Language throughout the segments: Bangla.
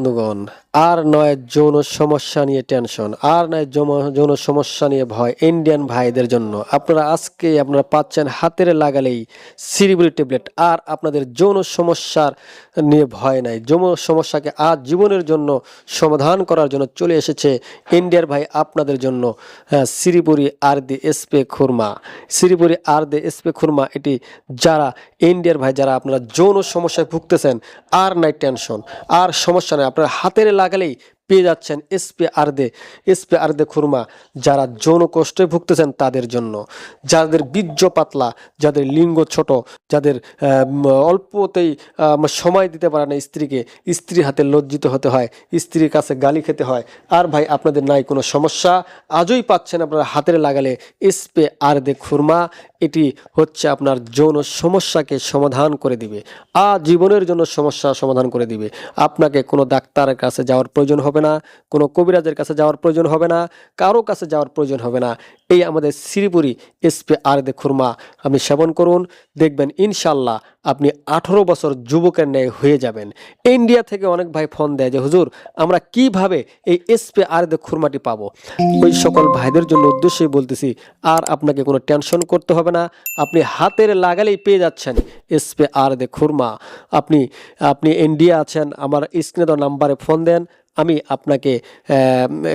বন্ধুগণ, আর নয় যৌন সমস্যা নিয়ে টেনশন, আর নয় যৌন সমস্যা নিয়ে ভয় ইন্ডিয়ান ভাইদের জন্য। আপনারা আজকে আপনারা পাচ্ছেন হাতের লাগালেই সিরিবুরি ট্যাবলেট আর আপনাদের যৌন সমস্যার নিয়ে ভয় নাই। যৌন সমস্যাকে আজ জীবনের জন্য সমাধান করার জন্য চলে এসেছে ইন্ডিয়ার ভাই আপনাদের জন্য সিরিপুরি আর দি এসপে খুরমা সিরিপুরি আর দি এসপে খুরমা এটি যারা ইন্ডিয়ার ভাই, যারা আপনারা যৌন সমস্যায় ভুগতেছেন, আর নাই টেনশন, আর সমস্যা নেই। আপনারা হাতের লাগালেই পেয়ে যাচ্ছেন এসপি আর্দে এসপি আর্দে খুরমা, যারা যৌন কষ্টে ভুগতেছেন তাদের জন্য। যাদের বীর্য পাতলা, যাদের লিঙ্গ ছোট, যাদের অল্পতেই সময় দিতে পারে না স্ত্রীকে, স্ত্রী হাতে লজ্জিত হতে হয়, স্ত্রীর কাছে গালি খেতে হয়। আর ভাই, আপনাদের নাই কোনো সমস্যা। আজই পাচ্ছেন আপনারা হাতের লাগালে এসপে আর্দে খুরমা। এটি হচ্ছে আপনার যৌন সমস্যাকে সমাধান করে দিবে। আজীবনের জন্য সমস্যা সমাধান করে দিবে। আপনাকে কোনো ডাক্তারের কাছে যাওয়ার প্রয়োজন হবে না, কোনো কবিরাজের কাছে যাওয়ার প্রয়োজন হবে না, কারও কাছে যাওয়ার প্রয়োজন হবে না। এই আমাদের শ্রীপুরি এসপি আর দে খুরমা। আপনি সেবন করুন, দেখবেন ইনশাল্লাহ আপনি আঠারো বছর যুবকের ন্যায় হয়ে যাবেন। ইন্ডিয়া থেকে অনেক ভাই ফোন দেয় যে, হুজুর, আমরা কীভাবে এই এসপি আর দে খুরমাটি পাবো? ওই সকল ভাইদের জন্য উদ্দেশ্যই বলতেছি, আর আপনাকে কোনো টেনশন করতে হবে না, আপনি হাতের লাগালেই পেয়ে যাচ্ছেন এসপি আর দে খুরমা। আপনি আপনি ইন্ডিয়া আছেন, আমার স্ক্রিনে নাম্বারে ফোন দেন আমি আপনাকে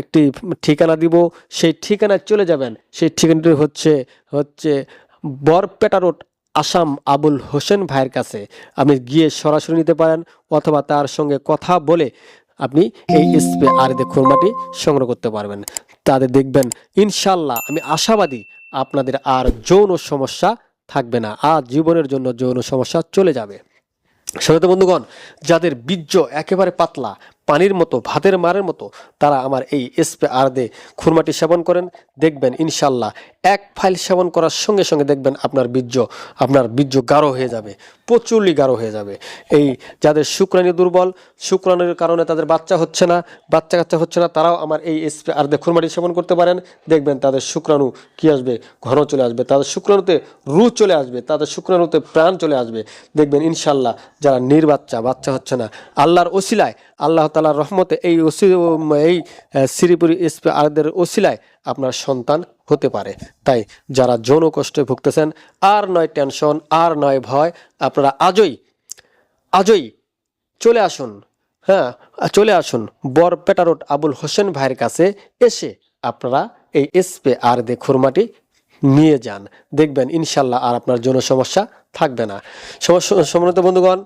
একটি ঠিকানা দিব। সেই ঠিকানায় চলে যাবেন। সেই ঠিকানাটি হচ্ছে হচ্ছে বরপেটা রোড, আসাম আবুল হোসেন ভাইয়ের কাছে। আপনি গিয়ে সরাসরি নিতে পারেন অথবা তার সঙ্গে কথা বলে আপনি এই স্প্রে আরদে খুরমাটি সংগ্রহ করতে পারবেন। তাদের দেখবেন ইনশাল্লাহ আমি আশাবাদী আপনাদের আর যৌন সমস্যা থাকবে না। আর জীবনের জন্য যৌন সমস্যা চলে যাবে। শ্রোতা বন্ধুগণ, যাদের বীর্য একেবারে পাতলা পানির মতো, ভাতের মারের মতো তারা আমার এই স্প্রে আর্দে খুরমাটি সেবন করেন। দেখবেন ইনশাল্লাহ এক ফাইল সেবন করার সঙ্গে সঙ্গে দেখবেন আপনার বীর্য আপনার বীর্য গাঢ় হয়ে যাবে, প্রচুরলি গাঢ় হয়ে যাবে। এই যাদের শুক্রাণী দুর্বল, শুক্রাণুর কারণে তাদের বাচ্চা হচ্ছে না, বাচ্চা কাচ্চা হচ্ছে না, তারাও আমার এই স্প্রে আর্দে খুরমাটি সেবন করতে পারেন। দেখবেন তাদের শুক্রাণু কি আসবে? ঘন চলে আসবে। তাদের শুক্রাণুতে রু চলে আসবে, তাদের শুক্রাণুতে প্রাণ চলে আসবে। দেখবেন ইনশাল্লাহ যারা নির্বাচ্চা, বাচ্চা হচ্ছে না, আল্লাহর ওসিলায় আল্লাহ তালার রহমতে এই ওসি এই শ্রীপুরি এসপি আরদের ওসিলায় আপনার সন্তান হতে পারে। তাই যারা যৌন কষ্টে ভুগতেছেন, আর নয় টেনশন, আর নয় ভয়, আপনারা আজই আজই চলে আসুন হ্যাঁ চলে আসুন বরপেটা রোড আবুল হোসেন ভাইয়ের কাছে এসে আপনারা এই এসপে আর দে খুরমাটি নিয়ে যান। দেখবেন ইনশাল্লাহ আর আপনার যৌন সমস্যা থাকবে না। সমস্যা সম্মানিত বন্ধুগণ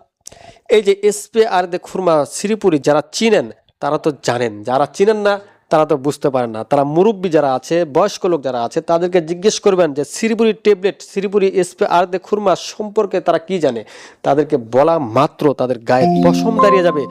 এই যে এসপি আর দে খুরমা শ্রীপুরি যারা চিনেন, তারা তো জানেন। যারা চিনেন না তারা তো বুঝতে পারেন না। তারা মুরব্বী যারা আছে, বয়স্ক লোক যারা আছে, তাদেরকে জিজ্ঞেস করবেন যে, শ্রীপুরি ট্যাবলেট, শ্রীপুরি এসপে আর দে খুরমা সম্পর্কে তারা কি জানে? তাদেরকে বলা মাত্র তাদের গায়ে পশম দাঁড়িয়ে যাবে।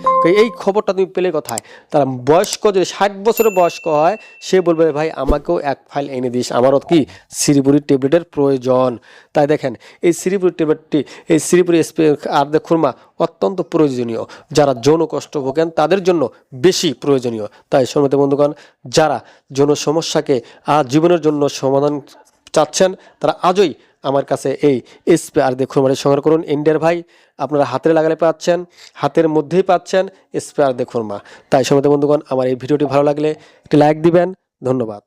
এই খবরটা তুমি পেলে কোথায়? তারা বয়স্ক, যদি ষাট বছরের বয়স্ক হয়, সে বলবে, ভাই, আমাকেও এক ফাইল এনে দিস। আমারও কি শ্রীপুরি ট্যাবলেটের প্রয়োজন? তাই দেখেন, এই শ্রীপুরি ট্যাবলেটটি, এই শ্রীপুরি এসপি আর দে খুরমা অত্যন্ত প্রয়োজনীয়। যারা যৌন কষ্ট ভোগেন, তাদের জন্য বেশি প্রয়োজনীয়। তাই সমিত বন্ধুগণ যারা যৌন সমস্যাকে জীবনের জন্য সমাধান চাচ্ছেন, তারা আজই আমার কাছে এই স্প্রে আর দেখুন মারি সংগ্রহ করুন। ইন্ডিয়ার ভাই, আপনারা হাতের লাগালে পাচ্ছেন, হাতের মধ্যেই পাচ্ছেন স্প্রে আর দেখুন মা। তাই সময় বন্ধুগণ, আমার এই ভিডিওটি ভালো লাগলে একটি লাইক দিবেন। ধন্যবাদ।